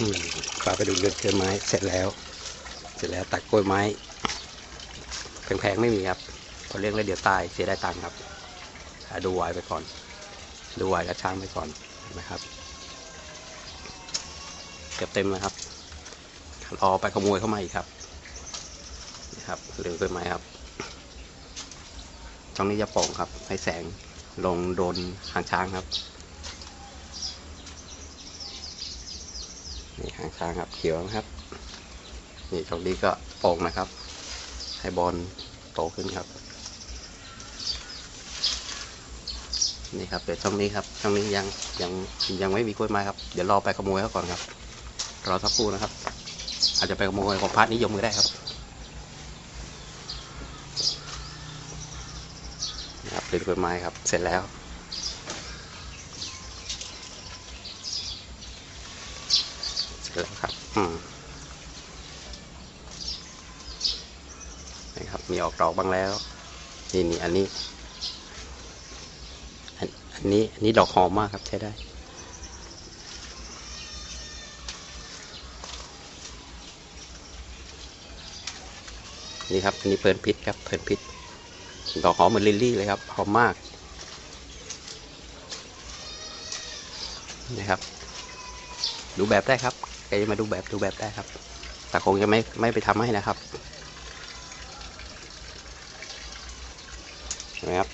อืมพาไปดูเรือนเชิญไม้เสร็จแล้ว เสร็จแล้วตัดกล้วยไม้แพงๆไม่มีครับพอเลี้ยงแล้วเดี๋ยวตายเสียได้ตังค์ครับดูไวายไปก่อน ดูไวายกับช้างไปก่อนนะครับเก็บเต็มนะครับรอไปขโมยเข้ามาอีกครับนี่ครับเรือนกล้วไม้ครับช่องนี้จะโป่งครับ ให้แสงลงโดนหางช้างครับ นี่หางช้างครับ เขียวนะครับ นี่ตรงนี้ก็โป่งนะครับ ให้บอลโตขึ้นครับ นี่ครับเดี๋ยวช่องนี้ครับ ช่องนี้ยังยังยังไม่มีกล้วยไม้ครับ เดี๋ยวรอไปขโมยเขาก่อนครับ รอสักครู่นะครับ อาจจะไปขโมยของพระนิยมก็ได้ครับนะครับเป็นกล้วยไม้ครับ เสร็จแล้ว เสร็จแล้วครับ อืมนะครับ มีออกดอกบ้างแล้ว นี่นี่อันนี้ อันอันนี้ อันนี้ดอกหอมมากครับใช้ได้นี่ครับอันนี้เพลินพิษครับเพลินพิษดอกหอมเหมือนลิลลี่เลยครับหอมมากนะครับ ดูแบบได้ครับ ใครจะมาดูแบบดูแบบได้ครับ แต่คงจะไม่ไม่ไปทำให้นะครับนะครับ